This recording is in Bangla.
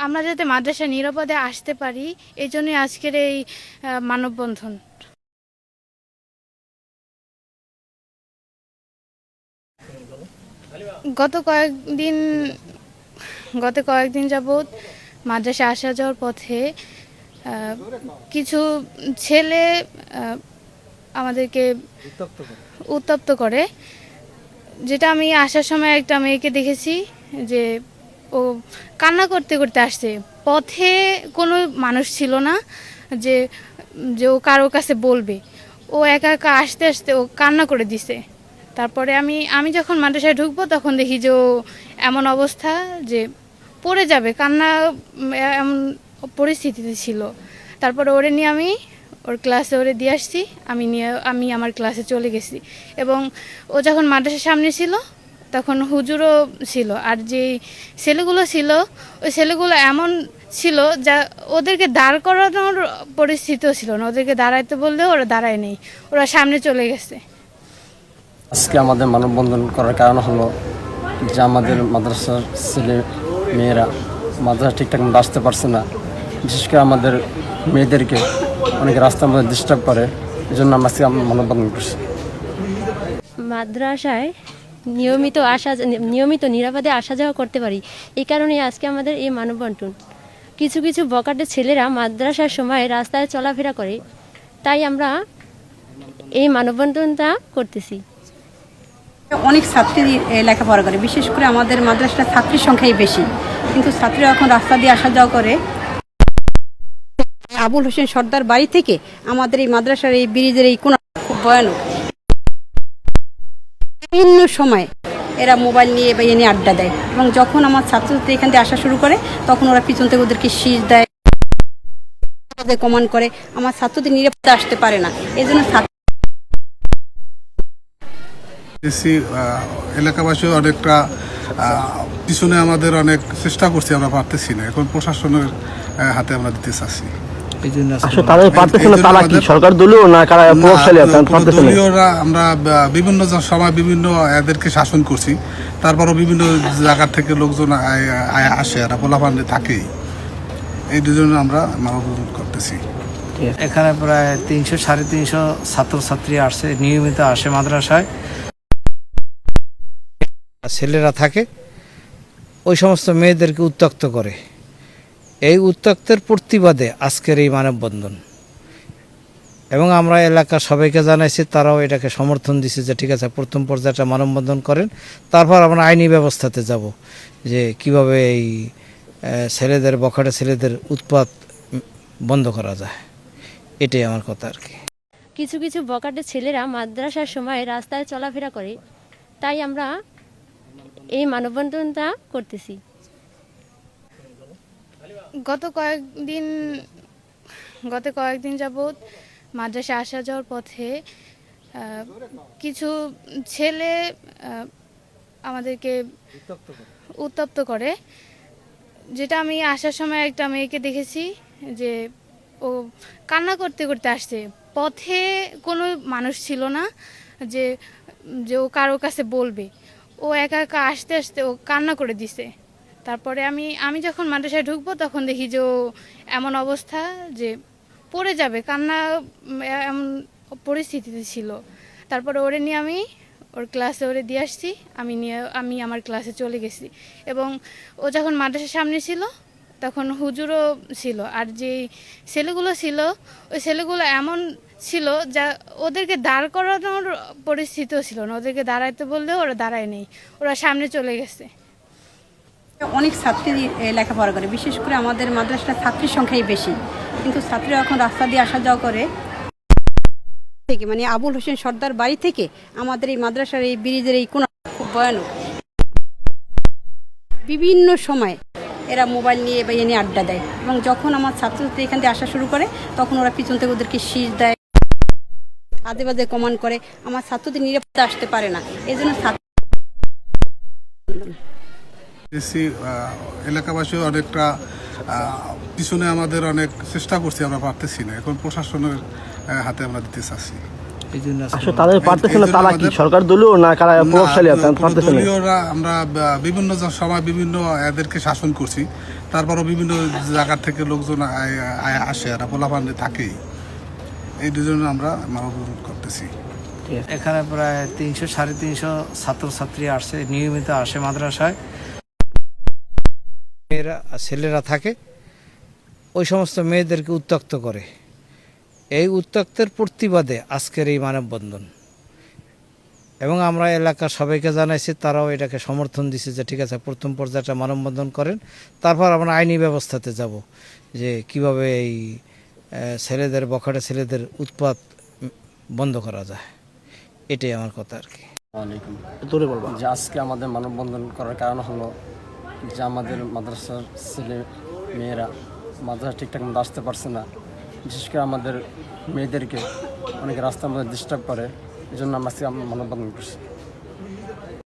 আমরা যাতে মাদ্রাসা নিরাপদে আসতে পারি এই জন্যই আজকের এই মানববন্ধন। গত কয়েকদিন গত কয়েকদিন যাবৎ মাদ্রাসা আসা যাওয়ার পথে কিছু ছেলে আমাদেরকে উত্তপ্ত করে যেটা আমি আসার সময় একটা মেয়েকে দেখেছি যে ও কান্না করতে করতে আসছে। পথে কোনো মানুষ ছিল না যে যে ও কারও কাছে বলবে। ও একা একা আসতে আসতে ও কান্না করে দিছে। তারপরে আমি আমি যখন মাদ্রাসায় ঢুকবো তখন দেখি যে ও এমন অবস্থা যে পড়ে যাবে। কান্না এমন পরিস্থিতিতে ছিল। তারপরে ওরে নিয়ে আমি, ওর ক্লাসে ওরে দিয়ে আসছি। আমি নিয়ে, আমি আমার ক্লাসে চলে গেছি। এবং ও যখন মাদ্রাসার সামনে ছিল তখন হুজুরও ছিল আর যে ছেলেগুলো ছিল ওই ছেলেগুলো এমন ছিল যা ওদেরকে দাঁড় করানোর পরিস্থিতিও ছিল না। ওদেরকে দাঁড়াইতে বললেও ওরা দাঁড়ায় নেই। ওরা সামনে চলে গেছে। আজকে আমাদের মানববন্ধন করার কারণ হলো যে আমাদের মাদ্রাসার ছেলে মেয়েরা মাদ্রাসা ঠিকঠাক মতো আসতে পারছে না। বিশেষ করে আমাদের মেয়েদেরকে অনেক রাস্তার মধ্যে ডিস্টার্ব করে। এই জন্য আমরা আজকে মানববন্ধন করছি। মাদ্রাসায় নিয়মিত আসা নিয়মিত নিরাপদে আসা যাওয়া করতে পারি। এই কারণে আজকে আমাদের এই মানববন্টন কিছু কিছু বকাটে ছেলেরা মাদ্রাসার সময় রাস্তায় চলাফেরা করে। তাই আমরা এই মানববন্ধনটা করতেছি। অনেক ছাত্রী লেখাপড়া করে, বিশেষ করে আমাদের মাদ্রাসাটা ছাত্রীর সংখ্যাই বেশি। কিন্তু ছাত্রীরা এখন রাস্তা দিয়ে আসা যাওয়া করে। আবুল হোসেন সর্দার বাড়ি থেকে আমাদের এই মাদ্রাসার এই ব্রিজের এই কোন খুব ভয়ানক। বিভিন্ন সময় এরা মোবাইল নিয়ে বা এনে আড্ডা দেয় এবং যখন আমার ছাত্রছাত্রী এখান থেকে আসা শুরু করে, তখন ওরা পিছন থেকে ওদেরকে শীষ দেয় কমান করে। আমার ছাত্রদের নিরাপদে আসতে পারে না। এই জন্য এলাকাবাসী অনেকটা পিছনে আমাদের অনেক চেষ্টা করছি, আমরা পারতেছি না। এখন প্রশাসনের হাতে আমরা দিতে চাচ্ছি। আসলে তারা পারতেছে না এই জন্য তারা কি সরকার দলীয় না কারা প্রভাবশালী না, পারতেছে না। আমরা বিভিন্ন সময় বিভিন্ন এদেরকে শাসন করছি। তারপরও বিভিন্ন জায়গা থেকে লোকজন আসে আর পোলাপান্ডে থাকেই। এই জন্য আমরা মানববন্ধন করতেছি। এখানে প্রায় তিনশো সাড়ে তিনশো ছাত্রছাত্রী আসে নিয়মিত আসে মাদ্রাসায়। ছেলেরা থাকে ওই সমস্ত মেয়েদেরকে উত্তক্ত করে। এই উত্তক্তের প্রতিবাদে আজকের এই মানববন্ধন। এবং আমরা এলাকার সবাইকে জানাইছি, তারাও এটাকে সমর্থন দিছে যে, ঠিক আছে, প্রথম পর্যায়ে একটা মানববন্ধন করেন, তারপর আমরা আইনি ব্যবস্থাতে যাব। যে, কীভাবে এই ছেলেদের, বখাটে ছেলেদের উৎপাত বন্ধ করা যায়। এটাই আমার কথা আর কি। কিছু কিছু বকাটে ছেলেরা মাদ্রাসার সময় রাস্তায় চলাফেরা করে। তাই আমরা এই মানববন্ধনটা করতেছি। গত কয়েকদিন গত কয়েকদিন যাবৎ মাদ্রাসা আসা যাওয়ার পথে কিছু ছেলে আমাদেরকে উত্তপ্ত করে। যেটা আমি আসার সময় একটা মেয়েকে দেখেছি যে ও কান্না করতে করতে আসছে। পথে কোনো মানুষ ছিল না যে যে ও কারও কাছে বলবে। ও একা একা আসতে আসতে ও কান্না করে দিছে। তারপরে আমি আমি যখন মাদ্রাসায় ঢুকবো তখন দেখি যে এমন অবস্থা যে পড়ে যাবে, কান্না এমন পরিস্থিতিতে ছিল। তারপরে ওরে নিয়ে আমি, ওর ক্লাসে ওরে দিয়ে আসছি, আমি নিয়ে, আমি আমার ক্লাসে চলে গেছি। এবং ও যখন মাদ্রাসার সামনে ছিল, তখন হুজুরও ছিল। আর যে ছেলেগুলো ছিল, ওই ছেলেগুলো এমন ছিল যা ওদেরকে দাঁড় করানোর পরিস্থিতিও ছিল না। ওদেরকে দাঁড়াইতে বললেও ওরা দাঁড়ায় নেই। ওরা সামনে চলে গেছে। অনেক ছাত্রী লেখাপড়া করে, বিশেষ করে আমাদের মাদ্রাসাটা ছাত্রীর সংখ্যাই বেশি। কিন্তু ছাত্রীরা এখন রাস্তা দিয়ে আসা যাওয়া করে। থেকে মানে আবুল হোসেন সর্দার বাড়ি থেকে আমাদের এই মাদ্রাসার এই ব্রিজের এই কোন খুব ভয়ানক। বিভিন্ন সময় এরা মোবাইল নিয়ে বা এনে আড্ডা দেয় এবং যখন আমার ছাত্রছাত্রী এখান থেকে আসা শুরু করে, তখন ওরা পিছন থেকে ওদেরকে শীষ দেয় আজে বাদে কমান করে। আমার ছাত্রদের নিরাপদে আসতে পারে না। এই জন্য ছাত্র এসি এলাকাবাসীও অনেকটা পিছনে আমাদের অনেক চেষ্টা করছি আমরা পারতেছি না। এখন প্রশাসনের হাতে আমরা দিতে চাচ্ছি। এই জন্য আসলে তারা পারতেছে না তারা কি? সরকার দলীয় না কারা প্রভাবশালী না, আপনারা কোনো পারতেছে না। আমরা বিভিন্ন সময় বিভিন্ন এদেরকে শাসন করছি। তারপরও বিভিন্ন জায়গা থেকে লোকজন আসে আর পোলাপান থাকেই। এই জন্য আমরা মানববন্ধন করতেছি। এখানে প্রায় তিনশো সাড়ে তিনশো ছাত্রছাত্রী আসে নিয়মিত আসে মাদ্রাসায়। মেয়েরা ছেলেরা থাকে ওই সমস্ত মেয়েদেরকে উত্তক্ত করে। এই উত্তক্তের প্রতিবাদে আজকের এই মানববন্ধন। এবং আমরা এলাকার সবাইকে জানাইছি তারাও এটাকে সমর্থন দিছে যে ঠিক আছে প্রথম পর্যায়টা মানববন্ধন করেন তারপর আমরা আইনি ব্যবস্থাতে যাব। যে কীভাবে এই ছেলেদের বখাটে ছেলেদের উৎপাত বন্ধ করা যায়। এটাই আমার কথা আর কি। আজকে আমাদের মানববন্ধন করার কারণ হলো যে আমাদের মাদ্রাসার ছেলে মেয়েরা মাদ্রাসা ঠিকঠাক মতো আসতে পারছে না, বিশেষ করে আমাদের মেয়েদেরকে অনেকে রাস্তার মধ্যে ডিস্টার্ব করে এই জন্য আমরা মানববন্ধন করছি।